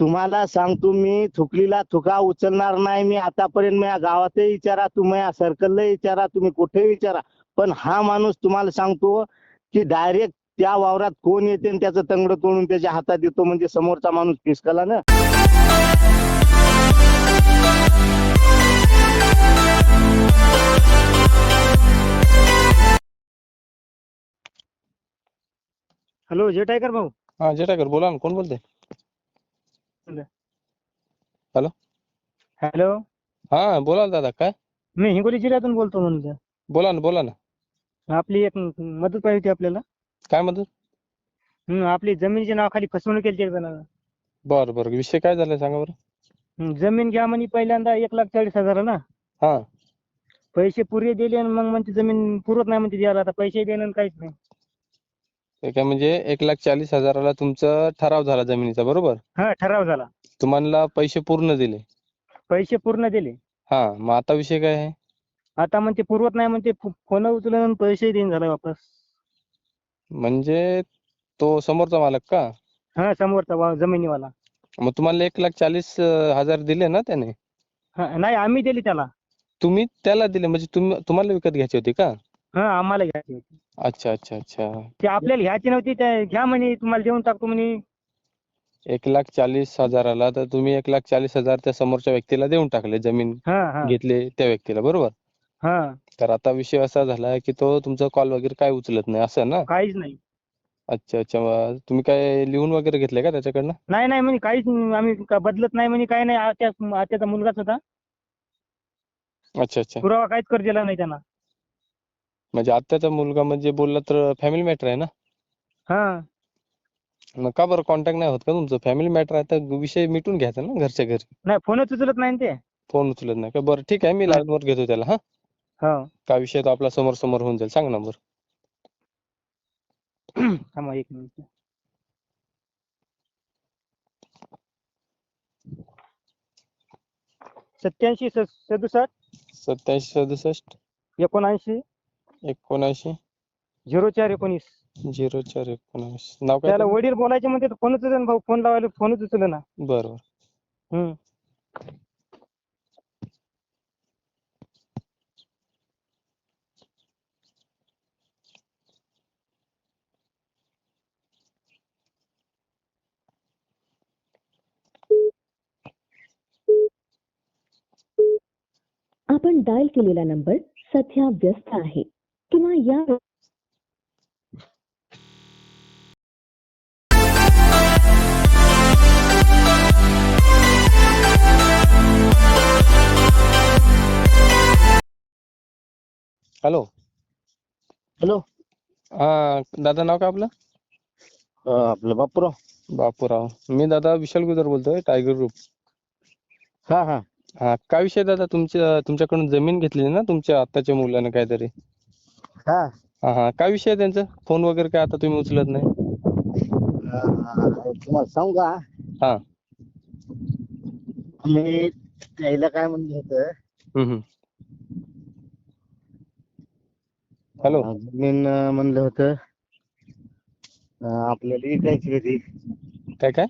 तुम्हाला सांगतो मी थुकलीला थुका उचलणार नाही. मी आतापर्यंत माझ्या गावातही विचारा तुम्ही सर्कलला विचारा तुम्ही कुठेही विचारा. पण हा माणूस तुम्हाला सांगतो की डायरेक्ट त्या वावरात कोण येते आणि त्याचं तंगड तोडून त्याच्या हातात देतो म्हणजे समोरचा माणूस फिसकला ना. हॅलो जे टायगर भाऊ. हा जेटाकर बोला ना कोण बोलते हॅलो? हा बोला ना दादा काय? मी हिंगोली जिल्ह्यातून बोलतो म्हणलं बोला ना बोला ना. आपली एक मदत पाहिजे होती आपल्याला. काय म्हणतो हम्म, आपली जमिनीच्या नावाखाली फसवणूक केली एक जणांना बरं बरं. विषय काय झालाय सांगा बरं? हम्म, जमीन घ्या म्हणे पहिल्यांदा एक लाख चाळीस हजार ना. हा. पैसे पुरे दिले आणि मग म्हणते जमीन पुरत नाही म्हणते द्यायला. आता पैसे देणं आणि काहीच नाही. ते काय म्हणजे एक लाख चाळीस हजाराला तुमचा ठराव झाला जमिनीचा बरोबर? हा ठराव झाला. तुम्हाला पैसे पूर्ण दिले. पैसे पूर्ण दिले? हा मग आता विषय काय आहे? आता म्हणते पुरवत नाही म्हणते फोन उचलून आणि पैसे देईन झाला वापस. म्हणजे तो समोरचा मालक का? हा समोरचा वा- जमिनीवाला. मग तुम्हाला एक लाख चाळीस अं, हजार दिले ना त्याने? हा नाही आम्ही दिली त्याला. तुम्ही त्याला दिले म्हणजे तुम्ही तुम्हाला विकत घ्यायची होती का? हा आम्हाला घ्यायची होती. अच्छा अच्छा अच्छा. ती आपल्याला घ्यायची नव्हती त्या घ्या म्हणे तुम्हाला देऊन टाकतो म्हणे. एक लाख चाळीस हजाराला तर तुम्ही एक लाख चाळीस हजार त्या समोरच्या व्यक्तीला देऊन टाकले जमीन हा हा. घेतले त्या व्यक्तीला बरोबर? हा. तर आता विषय असा झालाय की तो तुमचा कॉल वगैरे काय उचलत नाही असं ना? काहीच नाही. अच्छा अच्छा. मग तुम्ही काय लिहून वगैरे घेतले का त्याच्याकडनं? नाही नाही म्हणे काहीच नाही, आम्ही का बदलत नाही म्हणे काही नाही. आत्या आत्याचा मुलगाच होता. अच्छा अच्छा. पुरावा काहीच कर दिला नाही त्यांना. म्हणजे आत्याचा मुलगा म्हणजे बोलला तर फॅमिली मॅटर आहे ना? हा. मग का बरं कॉन्टॅक्ट नाही होत का तुमचं? फॅमिली मॅटर आहे तर विषय मिटून घ्यायचा ना घरच्या घरी. नाही फोनच उचलत नाही ना ते. फोन उचलत नाही का? बरं ठीक आहे मी हा. लाईन वर घेतो त्याला हा? हो. काय विषय तो आपला समोर समोर होऊन जाईल सांग ना बरं. थांबा एक मिनिट सत्याऐंशी स- सदुसष्ट? सत्याऐंशी सदुसष्ट? एकोणऐंशी? एकोणऐंशी? झिरो चार एकोणीस. झिरो चार एकोणऐंशी नाव काय त्याला? वडील बोलायचे म्हणते फोनच उचल भाऊ. फोन लावायला फोनच उचल ना बरं बरं हम्म. आपण डायल केलेला नंबर सध्या व्यस्त आहे. किंवा या हॅलो. हॅलो. हा दादा नाव काय आपलं? आपलं बापूराव. बापूराव. मी दादा विशाल गुजर बोलतोय टायगर ग्रुप. हा हा. हा काय विषय दादा? तुमच्या तुमच्याकडून जमीन घेतली ना तुमच्या आत्याच्या मुलानं काहीतरी. हा. हा हा. काय विषय आहे त्यांचा? फोन वगैरे काय आता तुम्ही उचलत नाही? तुम्हाला सांगू का? हा. मी त्याला काय म्हणलं होतं हम्म हम्म. हॅलो. अं, म्हणलं होतं आपल्याला विकायची होती. काय काय?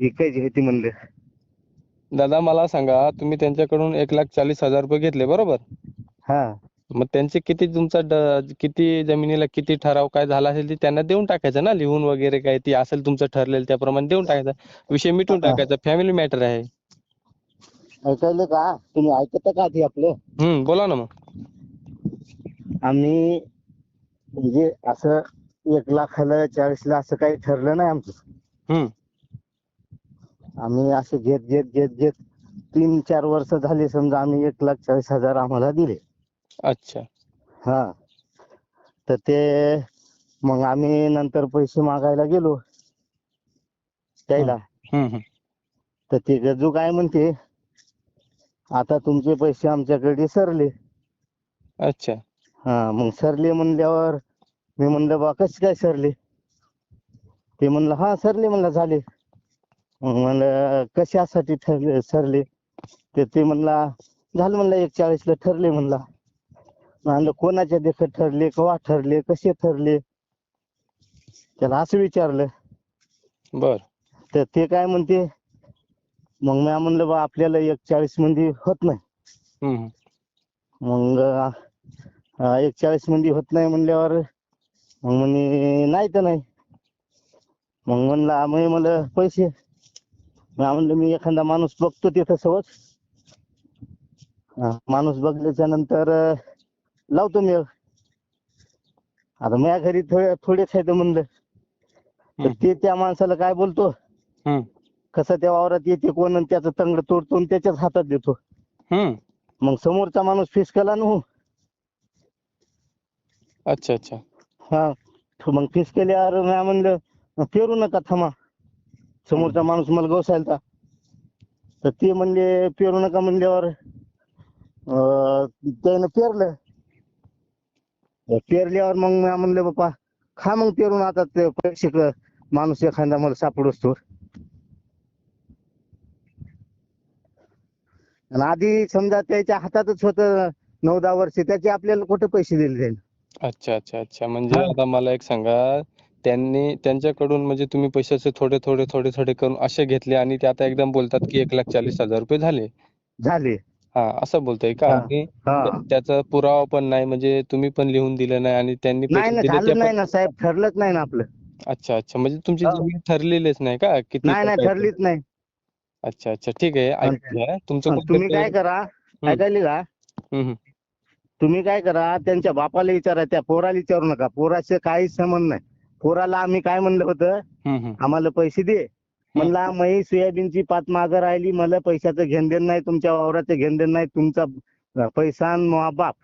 विकायची होती म्हणलं. दादा मला सांगा तुम्ही त्यांच्याकडून एक लाख चाळीस हजार रुपये घेतले बरोबर? हा. मग त्यांचे किती तुमचा ड- किती जमिनीला किती ठराव काय झाला असेल ते त्यांना देऊन टाकायचं ना? लिहून वगैरे काय ते असेल तुमचं ठरलेलं त्याप्रमाणे देऊन टाकायचं. विषय मिटून. टाकायचा फॅमिली मॅटर आहे. ऐकायलं का? तुम्ही ऐकत का आधी आपलं? हम्म बोला ना मग. आम्ही म्हणजे असं एक लाखाला चाळीसला असं काही ठरलं नाही आमचं. हम्म. आम्ही असं घेत घेत घेत घेत तीन चार वर्ष झाली समजा आम्ही एक लाख चाळीस हजार आम्हाला दिले. अच्छा. हा. तर ते मग आम्ही नंतर पैसे मागायला गेलो. त्याला. हम्म हम्म तर ते गजू काय म्हणते आता तुमचे पैसे आमच्याकडे सरले. अच्छा. हा मग सरले म्हणल्यावर मी म्हणलं बा कसे काय सरले? ते म्हणलं हा सरले म्हणलं झाले. मग म्हणलं कशासाठी ठरले सरले? तर ते म्हणला झालं म्हणलं एक चाळीसला ठरले म्हणला. म्हणलं कोणाच्या देखत ठरले? केव्हा ठरले? कसे ठरले? त्याला असं विचारलं. बर. तर ते काय म्हणते मग मी म्हणलं बा आपल्याला एक चाळीसमध्ये होत नाही. मग एक चाळीसमध्ये होत नाही म्हणल्यावर मग म्हणे नाही तर नाही. मग म्हणला मी मला पैसे. मी म्हणलं मी एखादा माणूस बघतो तिथं सोबत माणूस बघल्याच्या नंतर लावतो मी आता माझ्या घरी थोडे थोडेच आहेत म्हणलं. तर. ते त्या माणसाला काय बोलतो. कसं त्या वावरात येते कोण त्याचं तंगड तोडतो त्याच्याच हातात देतो. हम्म. मग समोरचा माणूस फिसकला ना हो अच्छा अच्छा. हा. तो मग फीस केल्यावर म्या म्हणलं पेरू नका थांबा. समोरचा माणूस मला गोसायला तर ते म्हणले पेरू नका म्हणल्यावर अं, त्यानं पेरलं. पेरल्यावर मग मी म्हणलं बाप्पा खा मग पेरून आता ते पैसे माणूस एखादा मला सापडोस तो आणि आधी समजा त्याच्या हातातच होत नऊ दहा वर्ष त्याचे आपल्याला कुठे पैसे दिले जाईल अच्छा अच्छा अच्छा. म्हणजे हा. आता मला एक सांगा त्यांनी त्यांच्याकडून म्हणजे तुम्ही पैशाचे थोडे थोडे थोडे थोडे करून असे घेतले आणि ते आता एकदम बोलतात की एक लाख चाळीस हजार रुपये झाले. झाले. हा असं बोलतोय का? हा. आणि हा. त्या- त्याचा पुरावा पण नाही म्हणजे तुम्ही पण लिहून दिलं नाही आणि त्यांनी नाही पैसे ना दिले ते झालं नाही ना साहेब ठरलंच नाही ना आपलं. अच्छा अच्छा. म्हणजे तुमची हा. जमीन ठरलेलीच नाही का? किती नाही नाही? ठरलीच नाही. अच्छा अच्छा. ठीक आहे. आणि- ऐकून घ्या तुमचं कोणतं तुम्ही काय करा ऐकायली का हम्म, हम्म. तुम्ही काय करा त्यांच्या बापाला विचारा त्या पोराला विचारू नका. पोराचे काही संबंध नाही. पोराला आम्ही काय म्हणलं होतं? हम्म. आम्हाला पैसे दे. म्हणला मही सोयाबीनची पात मागं राहिली. मला पैशाचं घेण देण नाही तुमच्या वावराचं घेण देण नाही. तुमचा अं, पैसा आणि मा बाप.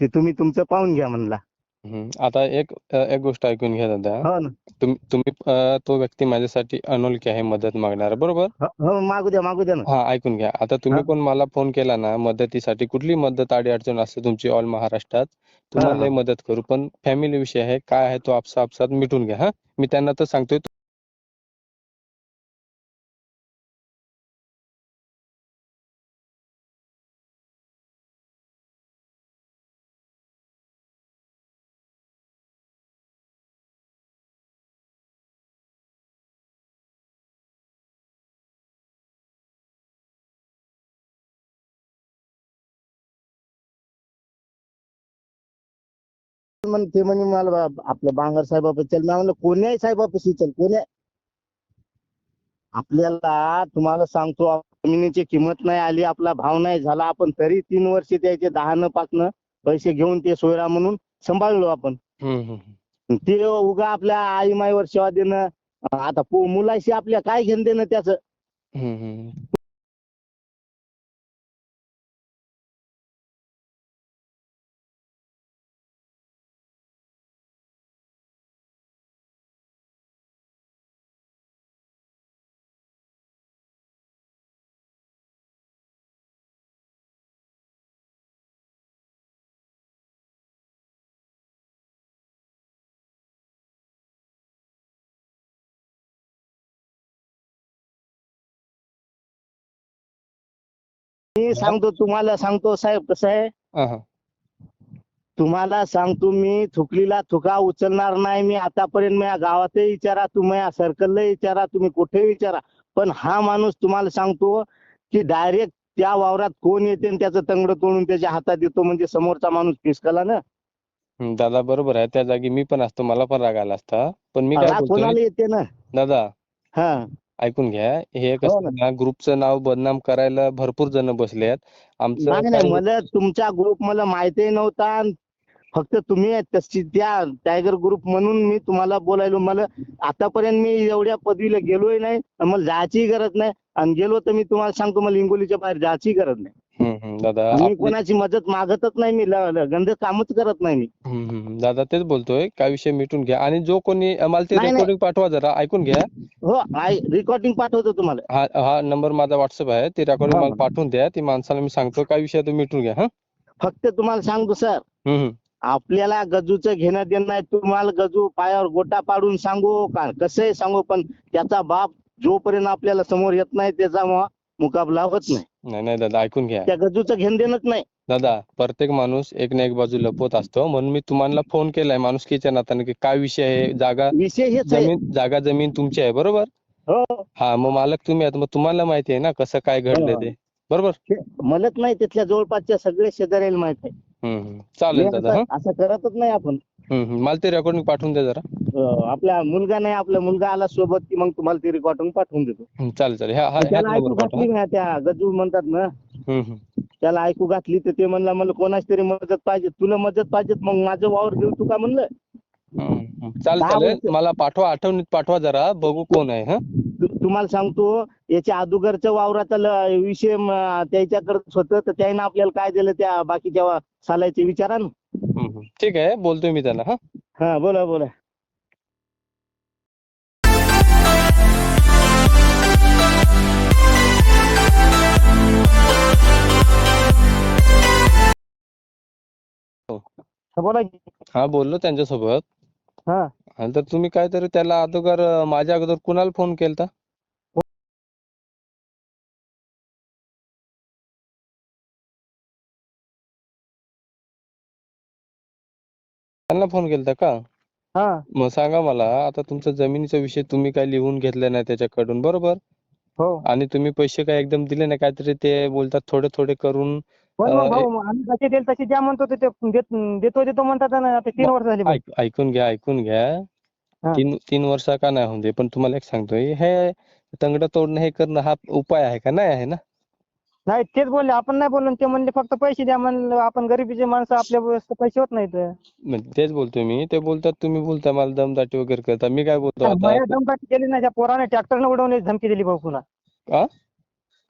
ते तुम्ही तुमचं पाहून घ्या म्हणला. हम्म. आता एक अ, एक गोष्ट ऐकून घ्या दादा. हो ना. तुम्ही तुम्ही अ, तो व्यक्ती माझ्यासाठी अनोळखी आहे मदत मागणारा बरोबर? हो हो, मागू द्या मागू द्या ना. हा ऐकून घ्या. आता तुम्ही हा. पण मला फोन केला ना मदतीसाठी कुठली मदत अडी अडचण असते तुमची ऑल महाराष्ट्रात तुम्हाला हा. मदत करू. पण फॅमिली विषय आहे काय आहे तो आपसा आपसात मिटून घ्या हा. मी त्यांना तर सांगतोय मग ते म्हणे मला बा- आपल्या बांगर साहेबाबद्दल मी म्हणलं कोण्याही साहेबापाशी चल कोण्या आपल्याला तुम्हाला सांगतो जमिनीची किंमत नाही आली आपला भाव नाही झाला आपण तरी तीन वर्ष त्याचे दहा न पाच न पैसे घेऊन ते सोयरा म्हणून सांभाळलो आपण हम्म, हम्म, हम्म. ते उगा आपल्या आई माईवर सेवा देणं आता पो- मुलाशी आपल्या काय घेणं देणं त्याचं हम्म, हम्म. मी सांगतो तुम्हाला सांगतो साहेब कसं आहे? हा, हा. तुम्हाला सांगतो मी थुकलीला थुका उचलणार नाही. मी आतापर्यंत माझ्या गावातही विचारा तुम्ही सर्कलला विचारा तुम्ही कुठेही विचारा. पण हा माणूस तुम्हाला सांगतो की डायरेक्ट त्या वावरात कोण येते आणि त्याचं तंगड तोडून त्याच्या हातात देतो म्हणजे समोरचा माणूस फिसकला ना? हम्म, दादा बरोबर आहे. त्या जागी मी पण असतो मला पण राग आला असता. पण मी काय राग बोलतोय? कोणाला येते ना? दादा हा. ऐकून घ्या. हे हो कसं ना. ग्रुपचं नाव बदनाम करायला भरपूर जण बसले आहेत. नाही नाही मला तुमचा ग्रुप मला माहितीही नव्हता फक्त तुम्ही तशी त्या टायगर ग्रुप म्हणून मी तुम्हाला बोलायलो. मला आतापर्यंत मी एवढ्या पदवीला गेलोय नाही मला जायचीही गरज नाही. आणि गेलो तर मी तुम्हाला सांगतो मला हिंगोलीच्या बाहेर जायची गरज नाही. हम्म, हम्म, दादा मी आपली- कोणाची मदत मागतच नाही मी ल- ल- गंध कामच करत नाही मी. हम्म, हम्म, दादा तेच बोलतोय काय विषय मिटून घ्या. आणि जो कोणी अं, मला ते नाही, नाही. रेकॉर्डिंग पाठवा जरा ऐकून घ्या. हो रेकॉर्डिंग पाठवतो तुम्हाला. हा हा नंबर माझा व्हॉट्सअप आहे ते रेकॉर्डिंग हा. मला पाठवून द्या ती माणसाला मी सांगतो काय विषय आहे तो मिटून घ्या हा? फक्त तुम्हाला सांगतो सर. हम्म, हम्म. आपल्याला गजूचं घेणं देणं नाही तुम्हाला गजू पायावर गोटा पाडून सांगू का? कसंही सांगू पण त्याचा बाप जोपर्यंत आपल्याला समोर येत नाही त्याचा मु- मुकाबला होत नाही. नाही नाही दादा ऐकून घ्या. त्या गजूचं घेणं देणंच नाही. दादा प्रत्येक माणूस एक ना एक बाजू लपवत असतो. म्हणून मी तुम्हाला फोन केलाय माणुसकीच्या नात्याने की काय विषय आहे? जागा विषय हेच आहे. जमीन जागा जमीन तुमची आहे बरोबर? हो. हा मग मालक तुम्ही आता मग तुम्हाला माहिती आहे ना कसं काय घडलंय हो. ते. बरोबर? ते मलाच नाही तिथल्या जवळपासच्या सगळे शेजाऱ्याला माहीत आहे. हम्म हम्म. चालेल दादा असं हा? असं करतच नाही आपण. हम्म. मला ते रेकॉर्डिंग पाठवून द्या जरा अं, आपला मुलगा नाही आपला मुलगा आला सोबत की मग तुम्हाला ती रेकॉर्डिंग पाठवून देतो हम्म, चालेल चालेल ह्या हा ह्याच त्याला ऐकू पाठवा घातली ना त्या गजू म्हणतात ना हम्म हम्म. त्याला ऐकू घातली तर ते म्हणला मला कोणाची तरी मदत पाहिजे तुला मदत पाहिजे मग माझं वावर घेऊ तू का म्हणलं हम्म, हम्म. चालेल दहा चालेल वर्ष- मला पाठवा आठवणीत पाठवा जरा बघू कोण आहे हा तु- तुम्हाला सांगतो याच्या अगोदरच्या वावराचा ल- विषय म, त्याच्याकडे होतं तर त्याने आपल्याला काय दिलं त्या बाकीच्या वा- सालायचे विचारा ना. ठीक आहे बोलतोय मी त्याला हा. हा बोला बोला. हा, बोला की. हा बोललो त्यांच्यासोबत. हा. आणि तर तुम्ही काहीतरी त्याला अगोदर माझ्या अगोदर कुणाला फोन केलता? त्यांना फोन केलता का? हा. मग सांगा मला आता तुमचा जमिनीचा विषय तुम्ही काय लिहून घेतला नाही त्याच्याकडून बरोबर? हो. आणि तुम्ही पैसे काय एकदम दिले नाही काहीतरी ते बोलतात थोडे थोडे करून पण अं, मग भाऊ मग आम्ही जसे देईल तसे द्या म्हणतो ते ते देत देतो देतो म्हणतात ना आता तीन वर्ष झाली भाऊ. ऐक- ऐकून घ्या ऐकून घ्या. हा. तीन तीन वर्ष का नाही होऊन दे पण तुम्हाला एक सांगतोय हे तंगड तोडणं हे करणं हा उपाय आहे का? नाही आहे ना? नाही तेच बोलले आपण नाही बोललो ते म्हणले फक्त पैसे द्या म्हणलं आपण गरिबीचे माणसं आपल्या व्यवस्था पैसे होत नाहीत. तेच बोलतोय मी. ते बोलतात तुम्ही बोलता मला दमदाटी वगैरे करता. मी काय बोलतो आता? माझ्या दमदाटी केली नाही त्या पोराने ट्रॅक्टरने उडवण्याची धमकी दिली भाऊ पुन्हा. आ?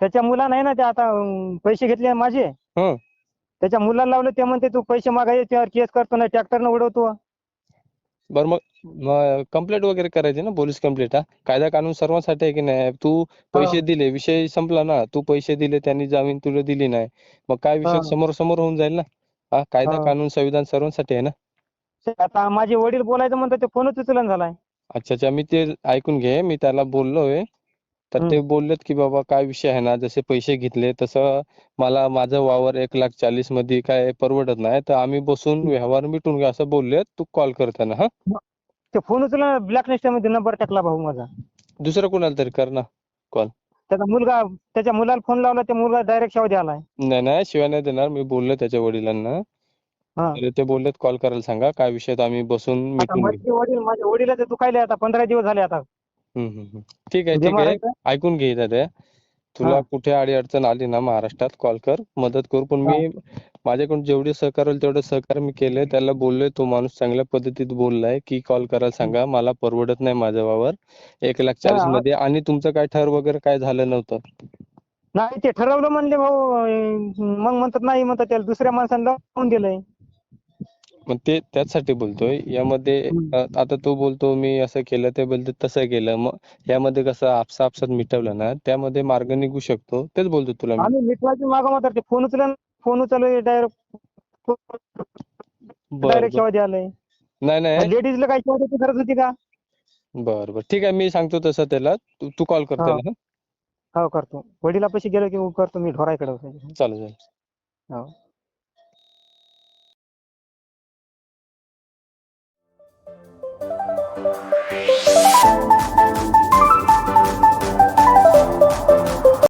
त्याच्या मुला नाही ना ते आता अं, पैसे घेतले माझे. हं. त्याच्या मुलाला लावलं ते म्हणते तू पैसे मागायचे त्यावर केस करतो ना ट्रॅक्टरने उडवतो. बरं मग कंप्लेंट वगैरे करायची ना पोलीस कंप्लेंट हा? कायदा कानून सर्वांसाठी आहे की नाही? तू पैसे दिले विषय संपला ना तू पैसे दिले त्यांनी जामीन तुला दिली नाही. मग काय विषय हा. समोर समोर होऊन जाईल ना? हा कायदा हा. कानून संविधान सर्वांसाठी आहे ना? आता माझे वडील बोलायचं म्हणतात ते फोनच उचलन झालाय. अच्छा अच्छा मी ते ऐकून घे मी त्याला बोललोय. तर ते बोललेत की बाबा काय विषय आहे ना? जसे पैसे घेतले तसं मला माझं वावर एक लाख चाळीसमध्ये काय परवडत नाही. तर आम्ही बसून व्यवहार मिटून घेऊ असं बोलले तू कॉल कर त्यांना हा. ते फोन उचलला ब्लॅक लिस्टमध्ये नंबर टाकला भाऊ माझा. दुसरं कोणाला तरी कर ना त्याचा मुलगा त्याच्या मुलाला फोन लावला ते मुलगा डायरेक्ट शावदी आलाय. नाही नाही शिवाय नाही देणार. मी बोललो त्याच्या वडिलांना. हा. तर ते बोललेत कॉल करायला सांगा. काय विषय आहे आम्ही बसून आता मिटून घेऊ. माझे वडील माझ्या वडिलाचे दुखायले आता पंधरा दिवस झाले आता. हम्म. ठीक आहे ठीक आहे. मारायचं ऐकून घे दादा तुला हा. कुठे अडचण आली ना महाराष्ट्रात कॉल कर. मदत करू. पण मी माझ्याकडून जेवढे सहकार्य होईल तेवढं सहकार्य मी केलंय त्याला बोललोय तो माणूस चांगल्या पद्धतीत बोललाय की कॉल करायला सांगा. मला परवडत नाही माझा वावर एक लाख चाळीस हा. मध्ये. आणि तुमचं काय ठर वगैरे काय झालं नव्हतं? नाही ते ठरवलं म्हणले भाऊ. अं, मग म्हणतात नाही म्हणतात त्याला दुसऱ्या माणसाने लावून दिलंय. मग ते त्याचसाठी बोलतोय. यामध्ये. अ, आता तो बोलतो मी असं केलं ते बोलतो तसं केलं. मग यामध्ये कसं आपसा आपसात मिटवलं ना त्यामध्ये मार्ग निघू शकतो. तेच बोलतो तुला मी. आम्ही मिटवायची मागं म्हणतात ते फोन उचलन फोन उचलले डायरेक्ट बरं डायरेक्ट बरं आलंय नाही नाही. लेडीजला काही शावदी गरज होती का? बरं बरं. ठीक आहे मी सांगतो तसं त्याला. तू तू कॉल कर हा. त्याला हं? हो. करतो. वडिलापाशी गेलो की करतो मी ढोराकडे चालेल चालेल. हो. Música